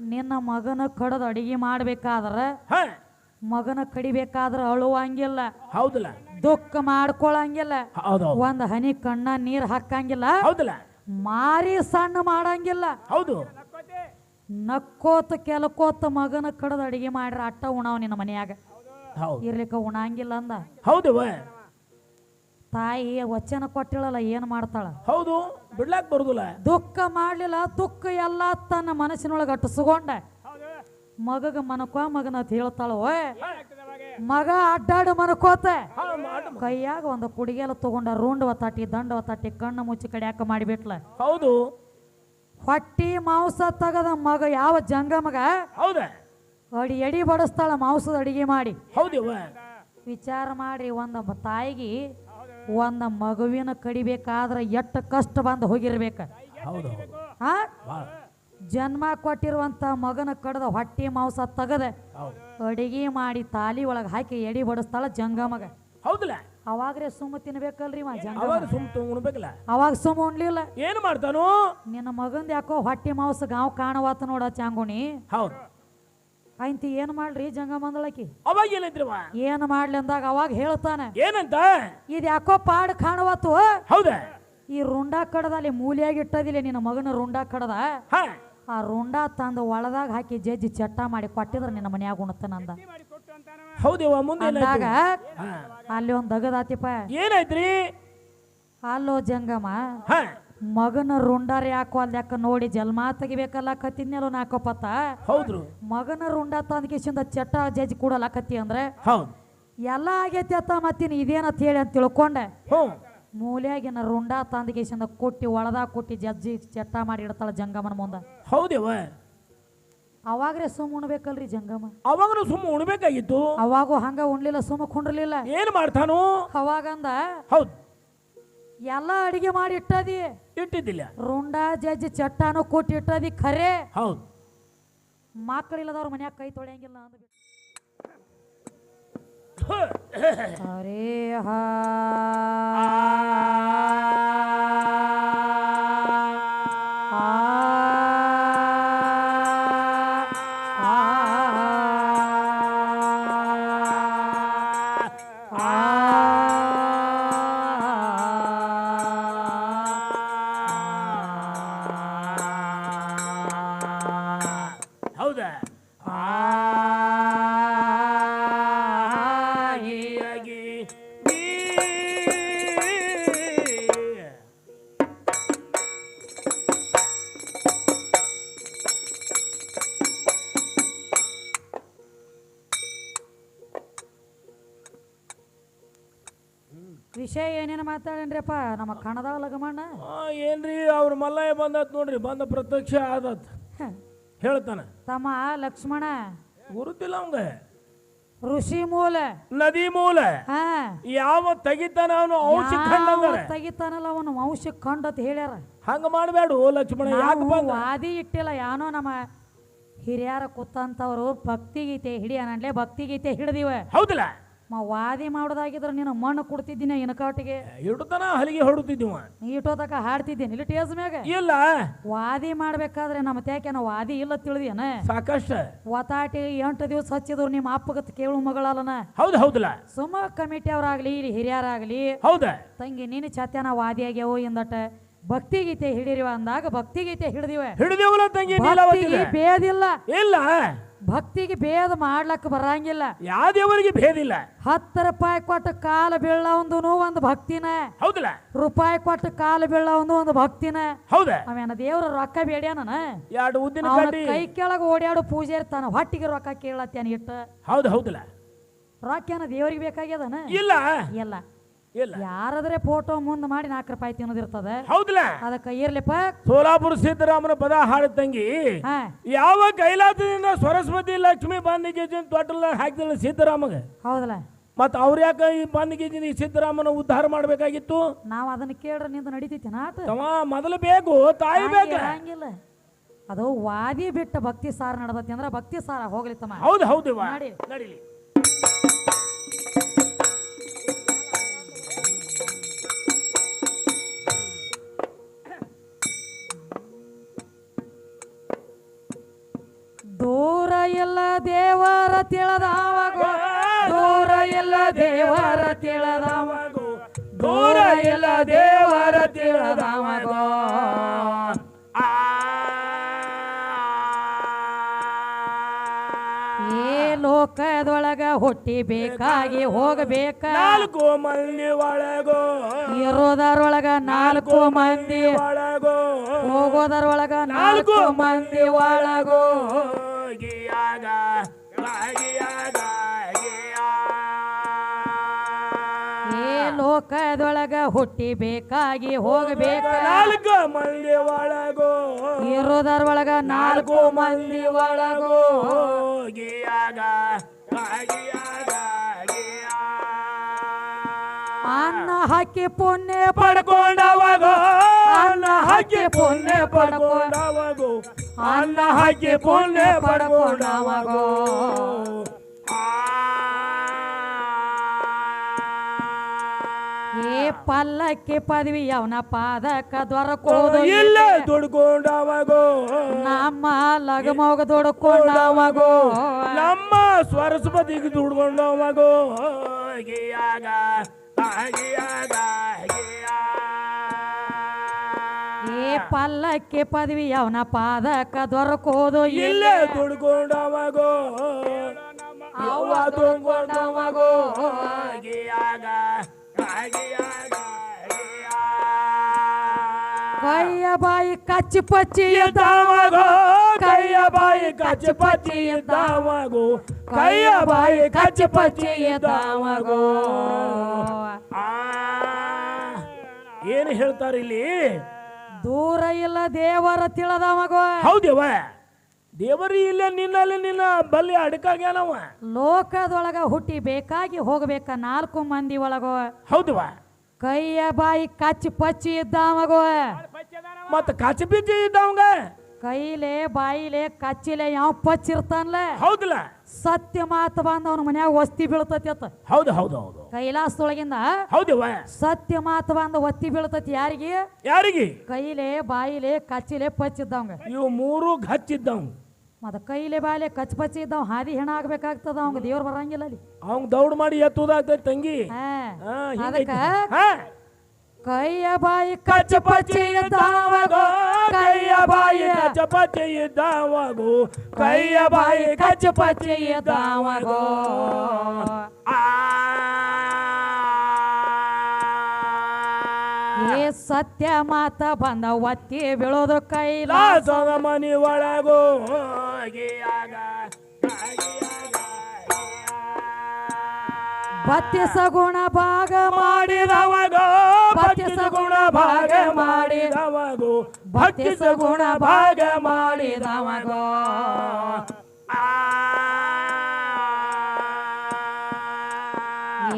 ನಿನ್ನ ಮಗನ ಕಡದ ಅಡಿಗೆ ಮಾಡ್ಬೇಕಾದ್ರ ಮಗನ ಕಡಿಬೇಕಾದ್ರ ಅಳುವಂಗಿಲ್ಲ. ಹೌದಲ್ಲ? ದುಃಖ ಮಾಡ್ಕೊಳಂಗಿಲ್ಲ. ಹೌದು ಒಂದ್ ಹನಿ ಕಣ್ಣ ನೀರ್ ಹಾಕಂಗಿಲ್ಲ. ಹೌದಲ್ಲ? ಮಾರಿ ಸಣ್ಣ ಮಾಡಂಗಿಲ್ಲ. ಹೌದು. ನಕ್ಕೋತ ಕೆಲಕೋತ ಮಗನ ಕಡದ ಅಡಿಗೆ ಮಾಡ್ರ ಅಟ್ಟ ಉಣಾವ್ ನಿನ್ನ ಮನ್ಯಾಗ. ಹೌದು. ಇರ್ಲಿಕ್ಕ ಉಣಾಂಗಿಲ್ಲ ಅಂದ. ಹೌದವ ತಾಯಿ ವಚನ ಕೊಟ್ಟಿಳಲ್ಲ ಏನ್ ಮಾಡ್ತಾಳ? ಹೌದು ಬಿಡ್ಲಾಕ್ ಬರುದಿಲ್ಲ. ದುಃಖ ಮಾಡ್ಲಿಲ್ಲ ದುಃಖ ಎಲ್ಲ ತನ್ನ ಮನಸ್ಸಿನೊಳಗೆ ಅಟ್ಟಿಸ್ಕೊಂಡ. ಮಗಗ ಮನಕೋ ಮಗನ ಅಂತ ಹೇಳ್ತಾಳ ಓಯ್ ಮಗ ಅಡ್ಡಾಡು ಮನಕೋತ. ಕೈಯಾಗ ಒಂದು ಕುಡಿಗೆಲ್ಲ ತಗೊಂಡ ರೂಂಡ್ ತಟ್ಟಿ ದಂಡ ತಟ್ಟಿ ಕಣ್ಣು ಮುಚ್ಚಿ ಕಡಿಯಾಕ ಮಾಡಿಬಿಟ್ಲ. ಹೌದು. ಹೊಟ್ಟಿ ಮಾಂಸ ತಗದ ಮಗ ಯಾವ ಜಂಗ ಮಗ? ಹೌದ. ಅಡಿ ಎಡಿ ಬಡಿಸ್ತಾಳ ಮಾಂಸದ ಅಡಿಗೆ ಮಾಡಿ. ಹೌದು ವಿಚಾರ ಮಾಡ್ರಿ ಒಂದ ತಾಯಿಗೆ ಒಂದ ಮಗುವಿನ ಕಡಿಬೇಕಾದ್ರೆ ಎಷ್ಟು ಕಷ್ಟ ಬಂದು ಹೋಗಿರ್ಬೇಕ. ಹೌದು ಹಾ ಜನ್ಮ ಕೊಟ್ಟಿರುವಂತ ಮಗನ ಕಡದ ಹೊಟ್ಟಿ ಮಾಂಸ ತಗದ ಅಡಿಗೆ ಮಾಡಿ ತಾಲಿ ಒಳಗೆ ಹಾಕಿ ಎಡಿ ಬಡಿಸ್ತಾಳ ಜಂಗ ಮಗ. ಹೌದಲ್ಲ ಅವಾಗ್ರೆ ಸುಮ್ಮ ತಿನ್ಬೇಕಲ್ರಿ ಉಣ್ಬೇಕಲ್ಲ? ಅವಾಗ ಸುಮ್ಮ ಉಣ್ಲಿಲ್ಲ. ಏನು ಮಾಡ್ತಾನು? ನಿನ್ನ ಮಗಂದ ಯಾಕೋ ಹೊಟ್ಟಿ ಮಾಂಸ ಗಾವ್ ಕಾಣವಾತ ನೋಡ ಚಾಂಗುಣಿ. ಹೌದು. ಆಯ್ತು ಏನ್ ಮಾಡ್ರಿ? ಜಂಗ ಮಂದಳಕಿ ಅವಾಗ ಏನೈತ್ರಿವ ಏನ್ ಮಾಡ್ಲಿ ಅಂದಾಗ ಅವಾಗ ಹೇಳ್ತಾನೆ ಏನಂತ? ಇದ್ ಯಾಕೋ ಪಾಡ್ ಕಾಣವತ್ತು? ಹೌದಾ? ಈ ರುಂಡ ಕಡದಲ್ಲಿ ಮೂಲಿಯಾಗಿ ಇಟ್ಟದಿಲ್ಲ ನಿನ್ನ ಮಗನ ರುಂಡ ಕಡದ? ಹಾ. ಆ ರುಂಡ ತಂದು ಒಳದಾಗ ಹಾಕಿ ಜಜ್ಜಿ ಚಟ್ಟ ಮಾಡಿ ಕೊಟ್ಟಿದ್ರ ನಿನ್ನ ಮನ್ಯಾಗ ಉಣ್ತಾನಂದ ಹೌದವ ಮುಂದೆ ಅಂದಾಗ ಅಲ್ಲಿ ಒಂದ್ ದಗದಾತಿಪ್ಪ. ಏನಾಯ್ತ್ರಿ? ಅಲ್ಲೋ ಜಂಗಮ್ಮ. ಮಗನ ರುಂಡಾರ ಯಾಕೋ ಅಲ್ಲಿ ಯಾಕ ನೋಡಿ ಜಲ್ಮ ತೆಗಿಬೇಕಲ್ಲ ಕತ್ತಿದ್ನೆಲ್ಲೋ ನಾಕೋಪತ್ತ ಹೌದ್ರು. ಮಗನ ರುಂಡ ತಂದ ಚಟ ಚಟ್ಟ ಜಜ್ಜಿ ಕೂಡಲ್ಲ ಕತ್ತಿ ಅಂದ್ರೆ? ಹೌದು. ಎಲ್ಲ ಆಗೈತಿ ಅತ್ತ ಮತ್ತಿನ ಇದೇನಂತ ಹೇಳಿ ಅಂತ ತಿಳ್ಕೊಂಡೆ. ಮೂಲೆಯಾಗಿನ ರುಂಡ ತಂದ ಕೇಶಿಂದ ಕೊಟ್ಟಿ ಒಳದಾಗ ಕೊಟ್ಟಿ ಜಜ್ಜಿ ಚಟ್ಟ ಮಾಡಿ ಇಡ್ತಾಳ ಜಂಗಮನ ಮುಂದ. ಹೌದೇವ ಅವಾಗ್ರೆ ಸುಮ್ ಉಣ್ಬೇಕಲ್ರಿ ಜಂಗಮ ಅವಾಗನು ಸುಮ್ಮ ಉಣ್ಬೇಕಾಗಿತ್ತು. ಅವಾಗೂ ಹಂಗ ಉಣ್ಲಿಲ್ಲ ಸುಮ್ಮ ಕುಂಡ್ರಲಿಲ್ಲ. ಏನ್ ಮಾಡ್ತಾನು? ಅವಾಗಂದ ಹೌದು. ಎಲ್ಲ ಅಡಿಗೆ ಮಾಡಿ ಇಟ್ಟದಿ? ಇಟ್ಟಿದ್ದಿಲ್ಲ. ರುಂಡ ಜಜ್ಜಿ ಚಟ್ಟಾನು ಕೊಟ್ಟು ಇಟ್ಟದಿ ಖರೆ? ಹೌದು. ಮಕ್ಕಳಿಲ್ಲದವ್ರ ಮನ್ಯಾಗ ಕೈ ತೊಳೆಯಂಗಿಲ್ಲ ಅಂದ್ರೆ ಅರೇ ಹಾ. ಮಾತಾಡೇನ್ರಿಪ್ಪ ನಮ್ಮ ಕಣದ ಲಗಮಣ್ಣ ಏನ್ರಿ ಅವ್ರ ಮಲ್ಲಯ್ಯ ಬಂದತ್ ನೋಡ್ರಿ ಬಂದ ಪ್ರತ್ಯಕ್ಷ ಆದತ್. ಹೇಳ್ತಾನೆ. ತಮ್ಮ ಲಕ್ಷ್ಮಣ. ಗುರುತಿಲ್ಲ ಅವಂಗ. ಋಷಿ ಮೂಲ. ನದಿ ಮೂಲ. ಹಾ. ಯಾವ ತೆಗಿತಾನ ಅವನು? ಔಷಧ ಕಂಡಂಗಾರ ತೆಗಿತಾನಲ್ಲ ಅವನು? ವಂಶ ಕಂಡತ್ ಹೇಳ್ಯಾರ. ಹಂಗ ಮಾಡಬೇಡ ಲಕ್ಷ್ಮಣ ಆದಿ ಬಂದ? ಇಟ್ಟಿಲ್ಲ ಯಾನೋ ನಮ್ಮ ಹಿರಿಯರ ಕೂತಂತವ್ರು ಭಕ್ತಿ ಗೀತೆ ಹಿಡಿಯಾನೆ ಭಕ್ತಿ ಗೀತೆ ಹಿಡ್ದಿವ. ಹೌದಲ್ಲ? ಮ ವಾದಿ ಮಾಡೋದಾಗಿದ್ರೆ ನೀನು ಮಣ್ಣು ಕೊಡ್ತಿದ್ದೀನಿ ಇನಕಾಟಿಗೆ. ಹಿಡ್ತಾನ ಹಲಿಗೆ ಹೊಡುತ್ತಿದ್ದೀವ ನೀಟೋತಕ ಹಾಡ್ತಿದ್ದೀನಿ. ಇಲ್ಲಿ ಟೇಸ್ ಮ್ಯಾಗ. ಇಲ್ಲ. ವಾದಿ ಮಾಡ್ಬೇಕಾದ್ರೆ ನಮ್ಮ ತ್ಯಾಕೆ ನಾವು ವಾದಿ ಇಲ್ಲ ತಿಳಿದೇನ ಸಾಕಷ್ಟು. ಒತಾಟಿ ಎಂಟು ದಿವಸ ಹಚ್ಚಿದ್ರು ನಿಮ್ಮ ಅಪ್ಪಗತ್ ಕೇಳು ಮಗಳಲ್ಲನ? ಹೌದು ಹೌದಲ್ಲ. ಸುಮ್ಮ ಕಮಿಟಿ ಅವರಾಗ್ಲಿ ಇಲ್ಲಿ ಹಿರಿಯರಾಗ್ಲಿ ಹೌದ. ತಂಗಿ ನೀನು ಚತ್ಯನ ವಾದಿ ಆಗ್ಯಾವ ಎಂದಟ ಭಕ್ತಿ ಗೀತೆ ಹಿಡಿರಿವ ಅಂದಾಗ ಭಕ್ತಿ ಗೀತೆ ಹಿಡಿದಿವೆ. ಹಿಡಿದಿವಲ್ಲ ತಂಗಿ ಬೇದಿಲ್ಲ ಇಲ್ಲ. ಭಕ್ತಿಗೆ ಭೇದ ಮಾಡ್ಲಕ್ಕ ಬರಂಗಿಲ್ಲ. ಯಾವ ದೇವರಿಗೆ ಭೇದಿಲ್ಲ ಹತ್ತು ರೂಪಾಯಿ ಕೊಟ್ಟು ಕಾಲ ಬೀಳ ಒಂದು ಭಕ್ತಿನ. ಹೌದಲ್ಲ? ರೂಪಾಯಿ ಕೊಟ್ಟು ಕಾಲ ಬೀಳ ಒಂದು ಭಕ್ತಿನ. ಹೌದ? ಅವೇನ ದೇವ್ರ ರೊಕ್ಕ ಬೇಡ್ಯಾನ ಎರಡು ಉದ್ದಿನ ಕೈ ಕೆಳಗೆ ಓಡ್ಯಾಡು ಪೂಜೆ ಇರ್ತಾನ ಹೊಟ್ಟಿಗೆ ರೊಕ್ಕ ಕೇಳತ್ತೇನ ಇಟ್ಟ ಹೌದು ಹೌದಲ್ಲ. ರೊಕ್ಕ ಏನ ದೇವ್ರಿಗೆ ಬೇಕಾಗ್ಯದನ? ಇಲ್ಲ ಇಲ್ಲ. ಇಲ್ಲ. ಯಾರಾದ್ರೆ ಫೋಟೋ ಮುಂದ್ ಮಾಡಿ ನಾಲ್ಕು ರೂಪಾಯಿ ತಿನ್ನೋದಿರ್ತದ ಹೌದಲ್ಲ ಅದಕ್ಕೆ ಇರ್ಲಿಪ್ಪ ಸೋಲಾಪುರ ಸಿದ್ದರಾಮನ ಪದ ಹಾಡ ತಂಗಿ ಹಾ. ಯಾವ ಕೈಲಾಸದಿಂದ ಸರಸ್ವತಿ ಲಕ್ಷ್ಮಿ ಬಂದಿಗೆ ತೋಟಲ್ಲ ಹಾಕಿದಳ ಸಿದ್ದರಾಮಗ ಹೌದಲ್ಲ ಮತ್ ಅವ್ರ ಯಾಕ ಈ ಬಂದಿಗೆ ಈ ಸಿದ್ದರಾಮನ ಉದ್ಧಾರ ಮಾಡ್ಬೇಕಾಗಿತ್ತು? ನಾವ್ ಅದನ್ನ ಕೇಳ್ರ ನಿಂದ ನಡಿತೈತಿ ನಾತ ತಮ್ಮ ಮೊದಲು ಬೇಕು ತಾಯಿ ಬೇಕು ಹಂಗಿಲ್ಲ ಅದು ವಾದಿ ಬಿಟ್ಟ ಭಕ್ತಿ ಸಾರ ನಡ್ದತಿ ಅಂದ್ರ ಭಕ್ತಿ ಸಾರ ಹೋಗ್ಲಿ ತಮ್ಮ. ಹೌದು ಹೌದು. ನಡಿ. ನಡೀಲಿ. ತಿಳಿದವಗೋ. ದೂರ ಇಲ್ಲ ದೇವರ ತಿಳಿದವಗೋ. ದೂರ ಇಲ್ಲ ದೇವರ ತಿಳಿದವಗೋ. ಏ ಲೋಕದೊಳಗ ಹುಟ್ಟಿ ಬೇಕಾಗಿ ಹೋಗಬೇಕ. ನಾಲ್ಕು ಮಂದಿ ಒಳಗೋ. ಇರೋದರೊಳಗ ನಾಲ್ಕು ಮಂದಿ. ಒಳಗೋ. ಹೋಗೋದರೊಳಗ ನಾಲ್ಕು ಮಂದಿ ಒಳಗೋ. ಗಿಯಾಗ ಗಿಯಾಗ ಗಿಯಾ ಏ ಲೋಕದೊಳಗ ಹುಟ್ಟಿ ಬೇಕಾಗಿ ಹೋಗಬೇಕ. ನಾಲ್ಕು ಮಂದಿ ಒಳಗೋ. ಇರೋದರೊಳಗ ನಾಲ್ಕು ಮಂದಿ ಒಳಗೋ. ಗಿಯಾಗ ಅನ್ನ ಹಾಕಿ ಪುಣ್ಯ ಪಡ್ಕೊಂಡವಗೋ. ಅನ್ನ ಹಾಕಿ ಪುಣ್ಯ ಪಡ್ಕೊಂಡವಗೋ. ಅನ್ನ ಹಾಕಿ ಪುಣ್ಯ ಪಡ್ಕೊಂಡವಗೋ ಏ ಪಲ್ಲಕ್ಕಿ ಪದವಿ ಅವನ ಪಾದಕ ದೊರಕೋದು ಇಲ್ಲ ದುಡ್ಕೊಂಡವಗೋ ನಮ್ಮ ಲಗಮೋಗ ದುಡ್ಕೊಂಡವಗೋ ನಮ್ಮ ಸ್ವರಸ್ಪತಿಗೆ ದುಡ್ಕೊಂಡವಗೋ ಆಗಿಯಾಗ ಗಿಯಾಗ ಪಲ್ಲಕ್ಕಿ ಪದವಿ ಅವನ ಪಾದಕ ದೊರಕೋದು ಇಲ್ಲೇ. ದುಡ್ಕೊಂಡವಗೋ ಅವ ದುಡ್ಕೊಂಡವಗೋ ಕೈಯ ಬಾಯಿ ಕಚ್ಚಿ ಪಚ್ಚಿ ಇದ್ದಾವಗೋ ಕೈಯ ಬಾಯಿ ಕಚ್ಚಿ ಪಚ್ಚಿ ಇದ್ದಾವಗೋ ಕೈಯ ಬಾಯಿ ಕಚ್ಚಿ ಪಚ್ಚಿ ಇದ್ದಾವಗೋ ಆ ಏನು ಹೇಳ್ತಾರೆ ಇಲ್ಲಿ? ದೂರ ಇಲ್ಲ ದೇವರ ತಿಳಿದವಗೋ ಹೌದೇವ? ದೇವರಿ ಇಲ್ಲ ನಿನ್ನಲ್ಲಿ ನಿನ್ನ ಬಲ್ಲಿ ಅಡಕಾಗ್ಯಾನವ. ಲೋಕದೊಳಗ ಹುಟ್ಟಿ ಬೇಕಾಗಿ ಹೋಗ್ಬೇಕ ನಾಲ್ಕು ಮಂದಿ ಒಳಗ. ಹೌದವ? ಕೈಯ ಬಾಯಿ ಕಚ್ಚಿ ಪಚ್ಚಿ ಇದ್ದ ಇದ್ದಾವಗೋ ಮತ್ತ ಕಚ್ಚಿ ಪಿಚ್ಚಿ ಇದ್ದವಂಗ? ಕೈಲೆ ಬಾಯಿಲೆ ಕಚ್ಚಿಲೆ ಯಾವ ಪಚ್ಚಿರ್ತಾನಲ್ಲ ಹೌದಲ್ಲ. ಸತ್ಯ ಮಾತು ಬಂದ ಅವನ ಮನ್ಯಾಗ ವಸ್ತಿ ಬೀಳ್ತತಿ ಅತ್ತ. ಹೌದು ಹೌದು ಹೌದು. ಕೈಲಾಸದೊಳಗಿಂದ ಹೌದು ಸತ್ಯ ಮಾತು ಬಂದ ಒತ್ತಿ ಬೀಳ್ತತಿ ಯಾರಿಗೆ? ಯಾರಿಗೆ? ಕೈಲೆ ಬಾಯಿಲೆ ಕಚ್ಚಿಲೆ ಪಚ್ಚಿದ್ದವಂಗ ಇವು ಮೂರು ಹಚ್ಚಿದ್ದವ್ ಮತ್ತ ಕೈಲೆ ಬಾಯಿಲೆ ಕಚ್ ಪಚ್ಚಿ ಇದ್ದವ್ ಹಾದಿ ಹೆಣ ಆಗ್ಬೇಕಾಗ್ತದ ಅವಂಗ ದೇವ್ರ ಬರಂಗಿಲ್ಲ ಅಲ್ಲಿ. ಅವಂಗ ದೌಡ್ ಮಾಡಿ ಎತ್ತುದಾಗ್ತೈತಿ ತಂಗಿ. ಹಾ, ಅದಕ್ಕ ಹಿಂಗೈತಿ. ಹಾ. ಕೈಯ ಬಾಯಿ ಕಚ್ಚ ಪಚ್ಚಿ ಇದ್ದಾವಗೋ ಕೈಯ ಬಾಯಿ ಕಚ್ಚ ಪಚ್ಚಿ ಇದ್ದಾವಗೋ ಕೈಯ ಬಾಯಿ ಕಚ್ಚ ಪಚ್ಚಿ ಇದ್ದಾವಗೋ ಆ ಏ ಸತ್ಯ ಮಾತ ಬಂದ ಒತ್ತಿ ಬೀಳೋದು ಕೈಲ ಲಾಸದ ಮನಿ ಒಳಗೋ ಗಿಯಾಗ ಗಿಯಾಗ ಬತ್ತಿಸ ಗುಣ ಭಾಗ ಮಾಡಿದವಗೋ ಭಕ್ತಿಸ ಗುಣ ಭಾಗ ಮಾಡಿದವಗೋ. ಭಕ್ತಿ ಗುಣ ಭಾಗ ಮಾಡಿದವಗೋ.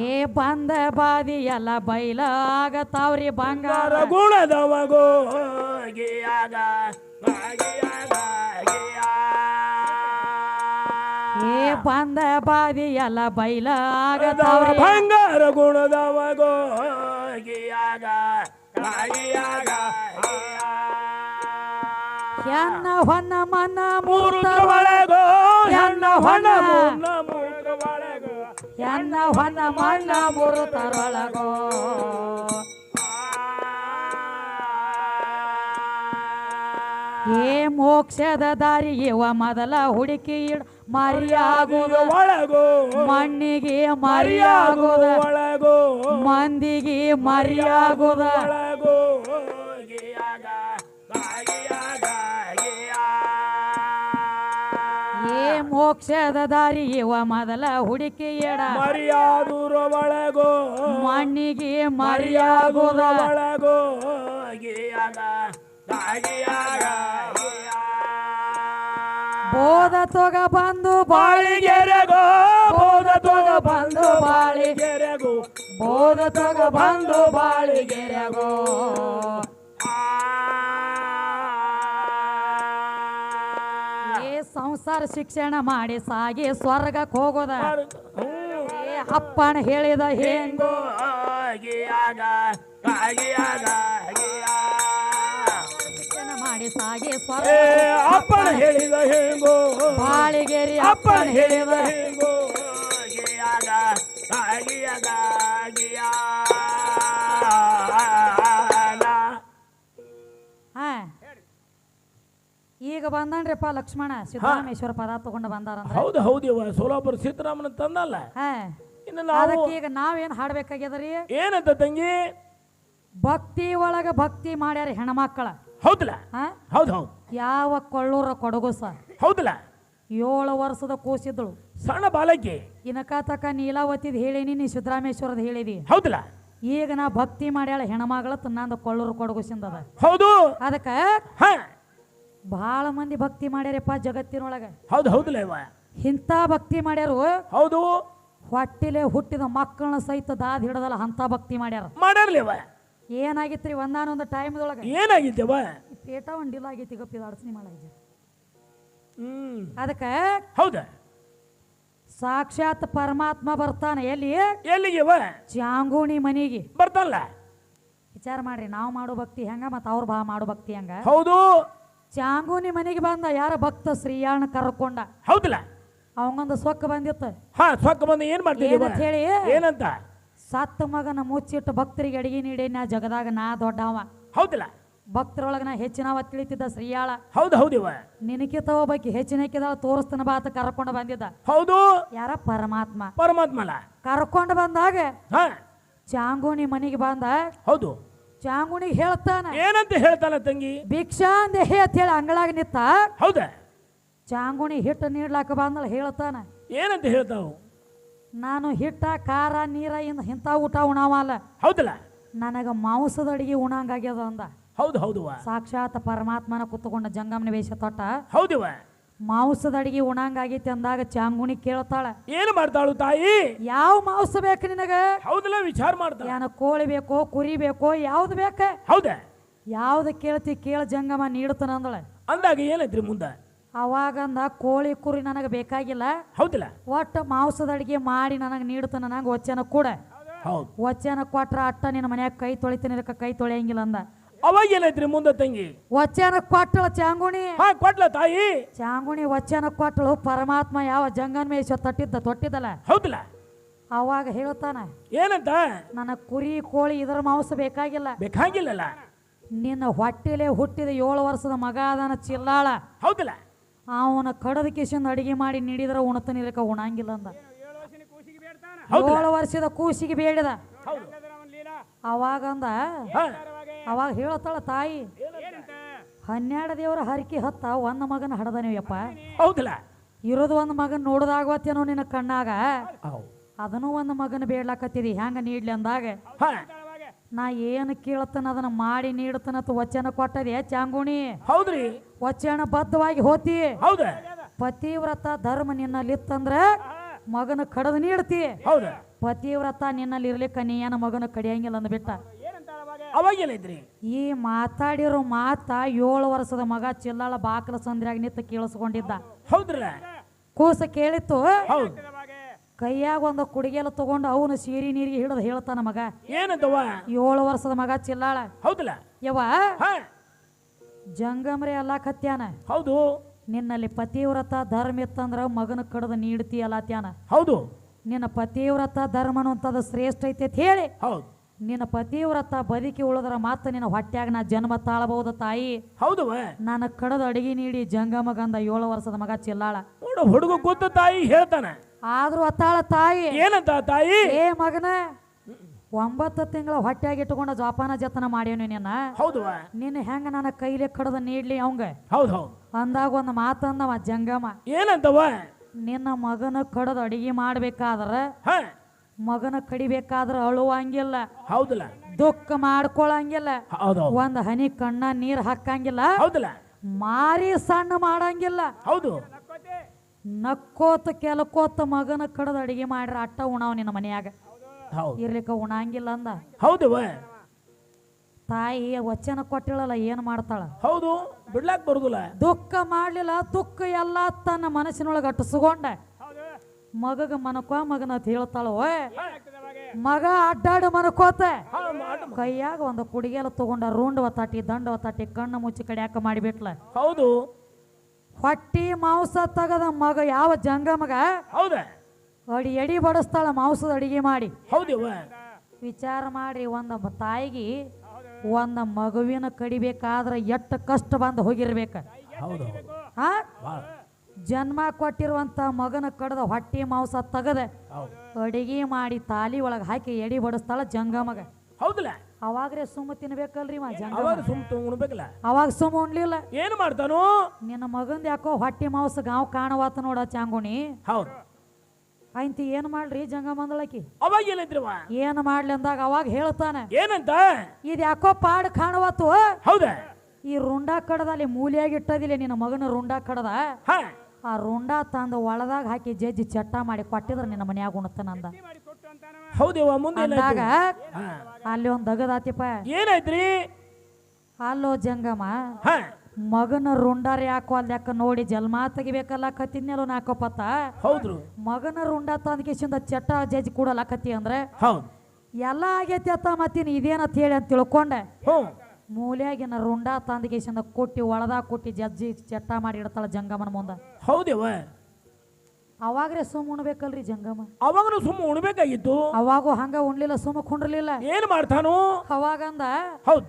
ಏ ಬಂದ ಬಾದಿ ಎಲ್ಲ ಬೈಲ ಆಗತಾವ್ರಿ ಬಂಗಾರ. ಗುಣದವಗೋ ಗಿಯಾಗ ಗಿಯಾಗ ಗಿಯಾ ಏ ಬಂದ ಬಾದಿ ಎಲ್ಲ ಬೈಲ ಆಗತಾವ್ರಿ ಬಂಗಾರ ಗುಣದವಗೋ ಗಿಯಾಗ ಹೆಣ್ಣ ಹೊನ್ನ ಮನ ಮೂರು ಮೂರ್ತ ಒಳಗೋ ಎನ್ನ ಹೊನ್ನ ಮುನ್ನ ಮೂರು ಒಳಗೋ. ಹೆಣ್ಣ ಹೊನ್ನ ಮನ್ನ ಮೂರ್ತರೊಳಗೋ ಏ ಮೋಕ್ಷದ ದಾರಿ ಇವ ಮೊದಲ ಹುಡುಕಿ ಇಡ ಮರಿಯಾಗುದು ಒಳಗೋ ಮಣ್ಣಿಗೆ ಮರಿಯಾಗುದ ಒಳಗೋ ಮಂದಿಗೆ ಮರಿಯಾಗುದ ಮೋಕ್ಷದ ದಾರಿ ಇವ ಮೊದಲ ಹುಡುಕಿ ಎಡ ಮರ್ಯಾದೂರ ಒಳಗೋ. ಮಣ್ಣಿಗೆ ಮರ್ಯಾಗುದ. ಒಳಗೋ. ಬೋಧ ತೊಗ ಬಂದು ಬಾಳಿ ಬಾಳಿಗೆರೆಗೋ ಬೋಧ ತೊಗ ಬಂದು ಬಾಳಿ ಬಾಳಿಗೆರೆಗೋ ಬೋಧ ತೊಗ ಬಂದು ಬಾಳಿಗೆರೆಗೋ ಸಂಸಾರ ಶಿಕ್ಷಣ ಮಾಡಿ ಸಾಗಿ ಸ್ವರ್ಗಕ್ಕೆ ಹೋಗೋದ. ಏ ಅಪ್ಪನ ಹೇಳಿದ ಹೆಂಗೋ. ಗಿಯಾಗ ಗಿಯಾಗ ಗಿಯಾ ಶಿಕ್ಷಣ ಮಾಡಿ ಸಾಗಿ ಸ್ವರ್ಗ ಅಪ್ಪನ ಹೇಳಿದ ಹೇಗೋ. ಬಾಳಿಗೇರಿ ಅಪ್ಪನ ಹೇಳಿದ ಹೇಗೋ. ಗಿಯಾಗ ಗಿಯಾಗ ಗಿಯಾ ಈಗ ಬಂದನ್ರಿಪ್ಪ ಲಕ್ಷ್ಮಣ ಸಿದ್ದರಾಮೇಶ್ವರ ಪದ ತಗೊಂಡು ಬಂದಾರ ಹೌದು ಹೌದು ಇವ ಸೋಲಾಪುರ ಸೀತಾರಾಮನ ತಂದಲ್ಲ. ಇನ್ನು ನಾವು ಅದಕ್ಕೆ ಈಗ ನಾವೇನ್ ಹಾಡ್ಬೇಕಾಗ್ಯದ್ರಿ ಏನಂತ ತಂಗಿ? ಭಕ್ತಿ ಒಳಗ ಭಕ್ತಿ ಮಾಡ್ಯಾರ ಹೆಣ್ಮಕ್ಕಳ ಹೌದಲ್ಲ? ಹಾ? ಹೌದು ಹೌದು. ಯಾವ ಕೊಳ್ಳೂರ ಸರ್ ಹೌದಲ್ಲ? ಏಳು ವರ್ಷದ ಕೂಸಿದ್ದಳು. ಸಣ್ಣ ಬಾಲಕಿ. ಇನಕ ತಕ ನೀಲಾವತಿದ್ ಹೇಳಿನಿ ನೀ ಸಿದ್ದರಾಮೇಶ್ವರದ ಹೇಳಿದಿ. ಹೌದಲ್ಲ? ಈಗ ನಾ ಭಕ್ತಿ ಮಾಡ್ಯಾಳ ಹೆಣ್ಮಗಳ ನಂದು ಕೊಳ್ಳೂರು ಕೊಡಗುಸಿಂದದ ಹೌದು. ಅದಕ್ಕ ಹಾ. ಬಹಳ ಮಂದಿ ಭಕ್ತಿ ಮಾಡ್ಯಾರಪ್ಪ ಜಗತ್ತಿನೊಳಗೆ. ಹೌದು ಹೌದು ಇಂಥ ಭಕ್ತಿ ಮಾಡ್ಯಾರು ಹೌದು. ಹೊಟ್ಟಿಲೆ ಹುಟ್ಟಿದ ಮಕ್ಕಳನ್ನ ಸಹಿತ ದಾದ ಹಿಡದಲ್ಲ ಅಂತ ಭಕ್ತಿ ಮಾಡ್ಯಾರ. ಮಾಡ್ಯಾರಲಿ ಏನಾಗಿತ್ರಿ ಒಂದಾನೊಂದು ಟೈಮ್ದೊಳಗೆ? ಏನಾಗಿದ್ದೇವ ಪೇಟ ಒಂದಿಲ್ಲ ಆಗೈತಿ ಗಪ್ಪಿದ ಅಡಚಣೆ ಮಾಡಾಗಿದೆ ಹ್ಮ್. ಅದಕ್ಕ ಹೌದ? ಸಾಕ್ಷಾತ್ ಪರಮಾತ್ಮ ಬರ್ತಾನೆ ಎಲ್ಲಿ? ಎಲ್ಲಿಗೆ ಚಾಂಗೂಣಿ ಮನಿಗೆ. ಬರ್ತಾನಲ್ಲ? ವಿಚಾರ ಮಾಡ್ರಿ ನಾವು ಮಾಡೋ ಭಕ್ತಿ ಹೆಂಗ ಮತ್ತು ಅವ್ರು ಬಾ ಮಾಡೋ ಭಕ್ತಿ ಹೆಂಗ? ಹೌದು. ಚಾಂಗುನಿ ಮನೆಗೆ ಬಂದ ಯಾರ ಭಕ್ತ ಶ್ರೀಯಾಣ ಕರ್ಕೊಂಡ? ಹೌದಲ್ಲ. ಅವಂಗೊಂದು ಸೊಕ್ಕ ಬಂದಿತ್ತು. ಹಾ ಸೊಕ್ಕ ಬಂದು ಏನ್ ಮಾಡ್ತೀವಿ ಏನು ಏನಂತ ಹೇಳಿ? ಏನಂತ? ಸತ್ತ ಮಗನ ಮುಚ್ಚಿಟ್ಟು ಭಕ್ತರಿಗೆ ಅಡಿಗೆ ನೀಡಿ ನಾ ಜಗದಾಗ ನಾ ದೊಡ್ಡವ. ಹೌದಲ್ಲ. ಭಕ್ತರೊಳಗ ನಾ ಹೆಚ್ಚಿನವ ತಿಳಿತಿದ್ದ ಶ್ರೀಯಾಳ. ಹೌದು ಹೌದಿವ ನಿನಕಿತ ಹೆಚ್ಚಿನ ಹೆಚ್ಚಿನಕ್ಕಿದ ತೋರಿಸ್ತನ ಬಾತ ಕರ್ಕೊಂಡು ಬಂದಿದ್ದ. ಹೌದು. ಯಾರ? ಪರಮಾತ್ಮ. ಪರಮಾತ್ಮಲ ಕರ್ಕೊಂಡು ಬಂದಾಗ ಹಾ. ಚಾಂಗುಣಿ ಮನೆಗೆ ಬಂದ. ಹೌದು. ಚಾಂಗುಣಿಗೆ ಹೇಳ್ತಾನ. ಏನಂತ ಹೇಳ್ತಾನ ತಂಗಿ? ಭಿಕ್ಷಾ ದೇಹೆ ಅಂತ ಹೇಳಿ ಅಂಗಳಾಗ ನಿತ್ತ ಹೌದ? ಚಾಂಗುಣಿ ಹಿಟ್ಟು ನೀಡ್ಲಾಕ ಬಂದಳ ಹೇಳ್ತಾನ. ಏನಂತ ಹೇಳ್ತಾವ? ನಾನು ಹಿಟ್ಟ ಖಾರ ನೀರ ಇಂದ ಇಂಥ ಊಟ ಉಣಾವಲ್ಲ ಹೌದಲ್ಲ? ನನಗ ಮಾಂಸದ ಅಡಿಗೆ ಉಣಂಗಾಗ್ಯದ ಅಂದ. ಹೌದು ಹೌದು ಸಾಕ್ಷಾತ್ ಪರಮಾತ್ಮನ ಕುತ್ಕೊಂಡ ಜಂಗಮನ ವೇಷ ತೊಟ್ಟ. ಹೌದಿವ ಮಾಂಸದ ಅಡಿಗೆ ಉಣಂಗಾಗೈತಿ ಅಂದಾಗ ಚಾಂಗುಣಿ ಕೇಳ್ತಾಳ ಏನು ಮಾಡ್ತಾಳು ತಾಯಿ? ಯಾವ ಮಾಂಸ ಬೇಕು ನಿನಗ? ಹೌದಲ್ಲ ವಿಚಾರ ಮಾಡ್ತಾಳ ಏನ ಕೋಳಿ ಬೇಕೋ ಕುರಿ ಬೇಕೋ ಯಾವ್ದು ಬೇಕ? ಹೌದ? ಯಾವ್ದು ಕೇಳ್ತಿ ಕೇಳ ಜಂಗಮ ನೀಡ್ತಾನ ಅಂದಳೆ. ಅಂದಾಗ ಏನೈತ್ರಿ ಮುಂದ? ಅವಾಗಂದ ಕೋಳಿ ಕುರಿ ನನಗೆ ಬೇಕಾಗಿಲ್ಲ. ಹೌದಿಲ್ಲ? ಒಟ್ಟು ಮಾಂಸದ ಅಡಿಗೆ ಮಾಡಿ ನನಗೆ ನೀಡ್ತಾನ ನನಗೆ ವಚನ ಕೂಡ. ವಚನ ಕೊಟ್ರ ಅಟ್ಟ ನಿನ್ನ ಮನ್ಯಾಗ ಕೈ ತೊಳಿತೀನಿ ಕೈ ತೊಳೆಯಂಗಿಲ್ಲ ಅಂದ. ಅವಾಗ ಮುಂದೆ ಮುಂದ ತಂಗಿ? ವಚನ ಕೊಟ್ಟಳು ಚಾಂಗುಣಿ. ಹಾ ಕೊಟ್ಲ ತಾಯಿ. ಚಾಂಗುಣಿ ವಚನ ಕೊಟ್ಟಳು ಪರಮಾತ್ಮ ಯಾವ ಜಂಗನ್ ಮೇಷ ತಟ್ಟಿದ್ದ ತೊಟ್ಟಿದ್ದಲ್ಲ? ಹೌದಲ್ಲ ಅವಾಗ ಹೇಳ್ತಾನ ಏನಂತ? ನನ್ನ ಕುರಿ ಕೋಳಿ ಇದರ ಮಾಂಸ ಬೇಕಾಗಿಲ್ಲ. ಬೇಕಾಗಿಲ್ಲಲ್ಲ. ನಿನ್ನ ಹೊಟ್ಟೆಲೆ ಹುಟ್ಟಿದ ಏಳು ವರ್ಷದ ಮಗ ಅದನ್ನ ಚಿಲ್ಲಾಳ. ಹೌದಿಲ್ಲ ಅವನ ಕಡದ ಕಿಶಿಂದ ಅಡಿಗೆ ಮಾಡಿ ನೀಡಿದ್ರೆ ಉಣತನ ನೀರಕ ಉಣಂಗಿಲ್ಲ ಅಂದ. ಏಳು ವರ್ಷದ ಕೂಸಿಗೆ ಬೇಡಿದ. ಅವಾಗಂದ ಅವಾಗ ಹೇಳತ್ತಾಳ ತಾಯಿ ಹನ್ನೆರಡು ದೇವರ ಹರಕೆ ಹತ್ತ ಒಂದ್ ಮಗನ ಹಡದ ನೀವಪ್ಪ ಹೌದಿಲ್ಲ? ಇರೋದು ಒಂದು ಮಗನ್ ನೋಡ್ದಾಗತ್ತೇನೋ ನಿನ್ನ ಕಣ್ಣಾಗ? ಅದನ್ನು ಒಂದು ಮಗನ ಬೇಡ್ಲಾಕತ್ತಿದಿ ಹೆಂಗ ನೀಡ್ಲಿ ಅಂದಾಗ? ನಾ ಏನು ಕೇಳತ್ತನ ಅದನ್ನ ಮಾಡಿ ನೀಡ್ತಾನತ್ ವಚನ ಕೊಟ್ಟದೆ ಚಾಂಗುಣಿ? ಹೌದ್ರಿ. ವಚನ ಬದ್ಧವಾಗಿ ಹೋತಿ? ಹೌದ. ಪತಿವ್ರತ ಧರ್ಮ ನಿನ್ನಲ್ಲಿ ನಿನ್ನಲ್ಲಿತ್ತಂದ್ರ ಮಗನ ಕಡದ ನೀಡ್ತಿ? ಹೌದ. ಪತಿವ್ರತ ನಿನ್ನಲ್ಲಿ ಇರ್ಲಿಕ್ಕ ನೀ ಏನ ಮಗನ ಕಡಿಯಂಗಿಲ್ಲ ಅಂದ್ಬಿಟ್ಟ? ಅವಾಗ ಈ ಮಾತಾಡಿರೋ ಮಾತ ಏಳು ವರ್ಷದ ಮಗ ಚಿಲ್ಲಾಳ ಬಾಕಲ ಸಂದ್ರಾಗ ನಿತ್ತ ಕೇಳಿಸ್ಕೊಂಡಿದ್ದ. ಹೌದ್ರ ಕೂಸ ಕೇಳಿತ್ತು ಹೌದು. ಕೈಯಾಗ ಒಂದು ಕುಡಿಗೆಲ್ಲ ತಗೊಂಡು ಅವನು ಸೀರಿ ನೀರಿಗೆ ಹಿಡಿದು ಹೇಳ್ತಾನ ಮಗ. ಏನಂತವ ಏಳು ವರ್ಷದ ಮಗ ಚಿಲ್ಲಾಳ. ಹೌದಲ್ಲ ಯವ ಹಾ. ಅಲ್ಲ ಎಲ್ಲ ಕತ್ಯಾನ. ಹೌದು. ನಿನ್ನಲ್ಲಿ ಪತಿವ್ರತ ಧರ್ಮ ಇತ್ತಂದ್ರ ಮಗನ ಕಡದ ನೀಡ್ತಿ ಅಲ್ಲತ್ಯಾನ ಹೌದು. ನಿನ್ನ ಪತಿವ್ರತ ಧರ್ಮ ಅಂತದ ಶ್ರೇಷ್ಠ ಐತೆ ಅಂತ ಹೇಳಿ. ಹೌದು. ನಿನ್ನ ಪತಿವ್ರತ ಬದುಕಿ ಉಳಿದ್ರ ಮಾತ್ರ ನಿನ್ನ ಹೊಟ್ಯಾಗ ನಾ ಜನ್ಮ ತಾಳಬಹುದು ತಾಯಿ. ಹೌದು ನನ್ನ ಕಡದ ಅಡಿಗೆ ನೀಡಿ ಜಂಗಮಗಂದ ಏಳು ವರ್ಷದ ಮಗ ಚಿಲ್ಲಾಳ. ನೋಡು ಹುಡುಗ ಕೂತ ತಾಯಿ ಹೇಳ್ತಾನ. ಆದ್ರೂ ಅತ್ತಾಳ ತಾಯಿ. ಏನಂತ ತಾಯಿ? ಏ ಮಗನ ಒಂಬತ್ತು ತಿಂಗಳ ಹೊಟ್ಯಾಗ ಇಟ್ಟುಕೊಂಡ ಜೋಪಾನ ಜತನ ಮಾಡ್ಯಾನು ನಿನ್ನ. ಹೌದು ನಿನ್ನ ಹೆಂಗ ನನ್ನ ಕೈಲಿ ಕಡದ ನೀಡ್ಲಿ ಅವಂಗ? ಹೌದು ಹೌದು. ಅಂದಾಗ ಒಂದು ಮಾತಂದವ ಜಂಗಮ. ಏನಂತವ ನಿನ್ನ ಮಗನ ಕಡದ ಅಡಿಗೆ ಮಾಡ್ಬೇಕಾದ್ರ ಮಗನ ಕಡಿಬೇಕಾದ್ರೆ ಅಳುವಂಗಿಲ್ಲ. ಹೌದಲ್ಲ? ದುಃಖ ಮಾಡ್ಕೊಳಂಗಿಲ್ಲ. ಒಂದ್ ಹನಿ ಕಣ್ಣ ನೀರ್ ಹಾಕಂಗಿಲ್ಲ. ಹೌದಲ್ಲ? ಮಾರಿ ಸಣ್ಣ ಮಾಡಂಗಿಲ್ಲ. ಹೌದು. ನಕ್ಕೋತ ಕೆಲಕೋತ ಮಗನ ಕಡದ ಅಡಿಗೆ ಮಾಡ್ರ ಅಟ್ಟ ಉಣಾವ್ ನಿನ್ನ ಮನ್ಯಾಗ. ಹೌದು. ಇರ್ಲಿಕ್ಕ ಉಣಂಗಿಲ್ಲ ಅಂದ. ಹೌದು ತಾಯಿ ವಚನ ಕೊಟ್ಟಿಳಲ್ಲ ಏನ್ ಮಾಡ್ತಾಳ? ಹೌದು. ಬಿಡ್ಲಾಕ್ ಬರುದಿಲ್ಲ. ದುಃಖ ಮಾಡ್ಲಿಲ್ಲ ದುಃಖ ಎಲ್ಲಾ ತನ್ನ ಮನಸ್ಸಿನೊಳಗೆ ಅಟ್ಟಿಸ್ಕೊಂಡ. ಮಗಗ ಮನಕೋ ಮಗನ ಅಂತ ಹೇಳ್ತಾಳ ಮಗ ಅಡ್ಡಾಡು ಮನಕೋತ. ಹಾ ಕೈಯಾಗ ಒಂದು ಕುಡಿಗೆಲ್ಲ ತಗೊಂಡ ರೂಂಡ್ ಒತ್ತಾಟಿ ದಂಡ ಒತ್ತಾಟಿ ಕಣ್ಣು ಮುಚ್ಚಿ ಕಡಿಯಾಕ ಮಾಡಿಬಿಟ್ಲ. ಹೌದು. ಹೊಟ್ಟಿ ಮಾಂಸ ತಗದ ಮಗ ಯಾವ ಜಂಗ ಮಗ? ಹೌದ. ಅಡಿ ಎಡಿ ಬಡಿಸ್ತಾಳ ಮಾಂಸದ ಅಡಿಗೆ ಮಾಡಿ. ವಿಚಾರ ಮಾಡಿ ಒಂದ ತಾಯಿಗೆ ಒಂದ ಮಗುವಿನ ಕಡಿಬೇಕಾದ್ರ ಎಷ್ಟು ಕಷ್ಟ ಬಂದು ಹೋಗಿರ್ಬೇಕು. ಹೌದು. ಭಾಳ ಜನ್ಮ ಕೊಟ್ಟಿರುವಂತ ಮಗನ ಕಡ್ದ ಹೊಟ್ಟಿ ಮಾಂಸ ತಗದ ಅಡಿಗೆ ಮಾಡಿ ತಾಲಿ ಒಳಗೆ ಹಾಕಿ ಎಡಿ ಬಡಿಸ್ತಾಳ ಜಂಗ ಮಗ ಹೌದಲ್ಲ ಅವಾಗ್ರೆ ಸುಮ್ಮ ತಿನ್ಬೇಕಲ್ರಿ ಮಾ ಜಂಗ ಅವಾಗ ಸುಮ್ ಉಣ್ಬೇಕಲ್ಲ? ಅವಾಗ ಸುಮ್ಮ ಉಣ್ಲಿಲ್ಲ. ಏನು ಮಾಡ್ತಾನು? ನಿನ್ನ ಮಗಂದ ಯಾಕೋ ಹೊಟ್ಟಿ ಮಾಂಸ ಗಾವ್ ಕಾಣವಾತ ನೋಡ ಚಾಂಗುಣಿ. ಹೌದು. ಆಯ್ತು ಏನ್ ಮಾಡ್ರಿ ಜಂಗ ಮಂದಳಕಿ ಅವಾಗ ಏನೈತ್ರಿವ ಏನ್ ಮಾಡ್ಲಿ ಅಂದಾಗ ಅವಾಗ ಹೇಳ್ತಾನೆ. ಏನಂತ? ಇದು ಯಾಕೋ ಪಾಡ್ ಕಾಣವತ್ತು? ಹೌದ? ಈ ರುಂಡ ಕಡದಲ್ಲಿ ಮೂಲಿಯಾಗಿ ಇಟ್ಟದಿಲ್ಲ ನಿನ್ನ ಮಗನ ರುಂಡ ಕಡದ? ಆ ರುಂಡ ತಂದು ಒಳದಾಗ ಹಾಕಿ ಜಜ್ಜಿ ಚಟ್ಟ ಮಾಡಿ ಕೊಟ್ಟಿದ್ರ ನಿನ್ನ ಮನ್ಯಾಗ ಉಣತನಂದ ಹೌದಿವ ಮುಂದೆ ಅಂದಾಗ ಅಲ್ಲಿ ಒಂದ್ ದಗದಾತಿಪ್ಪ ಏನಾಯ್ತ್ರಿ? ಅಲ್ಲೋ ಜಂಗಮ್ಮ. ಮಗನ ರುಂಡಾರ ಯಾಕೋ ಅಲ್ಲಿ ಯಾಕ ನೋಡಿ ಜಲ್ಮ ತೆಗಿಬೇಕಲ್ಲ ಕತ್ತಿನ್ನೆಲ್ಲ ನಾಕೋಪತ್ತ ಹೌದ್ರು. ಮಗನ ರುಂಡ ತಂದ್ಕಿಸಿಂದ ಚಟ್ಟ ಜಜ್ಜಿ ಕೂಡಲಕತ್ತಿ ಅಂದ್ರೆ? ಹೌದು. ಎಲ್ಲ ಆಗೈತಿ ಅತ್ತ ಮತ್ತೀನಿ ಇದೇನಂತ ಹೇಳಿ ಅಂತ ತಿಳ್ಕೊಂಡೆ. ಹ್ಞೂ. ಮೂಲ್ಯಾಗಿನ ರುಂಡ ತಂದ್ಕಿಸಿಂದ ಕೊಟ್ಟಿ ಒಳದಾಗ ಕೊಟ್ಟಿ ಜಜ್ಜಿ ಚಟ್ಟ ಮಾಡಿ ಇಡ್ತಾಳ ಜಂಗಮನ ಮುಂದ. ಹೌದೇವ ಅವಾಗ್ರೆ ಸುಮ್ ಉಣ್ಬೇಕಲ್ರಿ ಜಂಗಮ ಅವಾಗನು ಸುಮ್ ಉಣ್ಬೇಕಾಗಿತ್ತು. ಅವಾಗೂ ಹಂಗ ಉಣ್ಲಿಲ್ಲ ಸುಮ್ಮ ಕುಂಡ್ರಲಿಲ್ಲ. ಏನ್ ಮಾಡ್ತಾನು? ಅವಾಗಂದ ಹೌದು.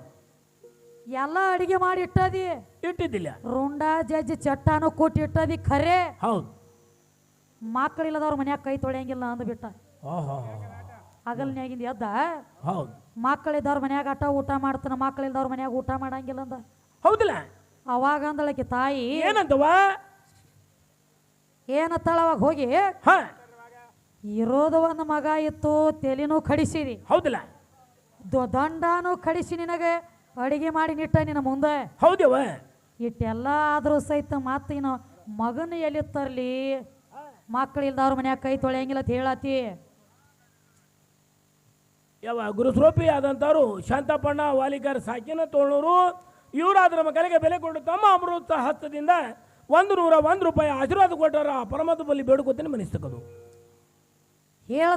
ಎಲ್ಲ ಅಡಿಗೆ ಮಾಡಿ ಇಟ್ಟದಿ. ಇಟ್ಟಿದ್ದಿಲ್ಲ. ರುಂಡ ಜಜ್ಜಿ ಚಟ್ಟಾನು ಕೊಟ್ಟಿ ಇಟ್ಟದಿ ಖರೆ. ಹೌದು. ಮಕ್ಕಳಿಲ್ಲದವ್ರ ಮನ್ಯಾಗ ಕೈ ತೊಳೆಯಂಗಿಲ್ಲ ಅಂದ್ಬಿಟ್ಟ. ಓಹೋ. ಹಗಲ್ನ್ಯಾಗಿಂದ ಎದ್ದ? ಹೌದು. ಮಕ್ಕಳಿದ್ದವ್ರ ಮನ್ಯಾಗ ಆಟ ಊಟ ಮಾಡ್ತಾನ ಮಕ್ಕಳಿಲ್ದವ್ರ ಮನ್ಯಾಗ ಊಟ ಮಾಡಂಗಿಲ್ಲ ಅಂದ. ಹೌದಿಲ್ಲ? ಅವಾಗ ಅಂದಳಕ್ಕೆ ತಾಯಿ ಏನಂತವ ಏನತ್ತಾಳ ಅವಾಗ ಹೋಗಿ? ಹಾ. ಇರೋದು ಒಂದು ಮಗ ಇತ್ತು ತೆಲಿನೂ ಕಡಿಸಿರಿ ಹೌದಿಲ್ಲ? ದಂಡನೂ ಕಡಿಸಿ ನಿನಗೆ ಅಡಿಗೆ ಮಾಡಿ ನಿಟ್ಟ ನಿನ್ನ ಮುಂದೆ. ಹೌದವ ಇಟ್ಟೆಲ್ಲ ಆದರೂ ಸಹಿತ ಮತ್ತೆ ಇನ್ನು ಮಗನ ಎಲ್ಲಿ ತರ್ಲಿ? ಮಕ್ಕಳಿಲ್ದವ್ರ ಮನ್ಯಾಗ ಕೈ ತೊಳೆಯಂಗಿಲ್ಲ ಅಂತ ಹೇಳತಿ. ಯಾವ ಗುರುಸ್ರೋಪಿ ಆದಂಥವ್ರು ಶಾಂತಪಣ್ಣ ವಾಲಿಕರ್, ಸಾಕಿನ ತೋಳೂರು ಇವರು ನಮ್ಮ ಮಕ್ಕಳಿಗೆ ಬೆಲೆ ಕೊಟ್ಟು ತಮ್ಮ ಅಮೃತ ಹಸ್ತದಿಂದ ಒಂದು ನೂರ ಒಂದು ರೂಪಾಯಿ ಆಶೀರ್ವಾದ ಕೊಟ್ಟಾರ ಪರಮಾತ್ಮ ಬಲಿ ಬೇಡ್ಕೊತೀನಿ ಮನಿಸ್ತಕ್ಕದು ಹೇಳ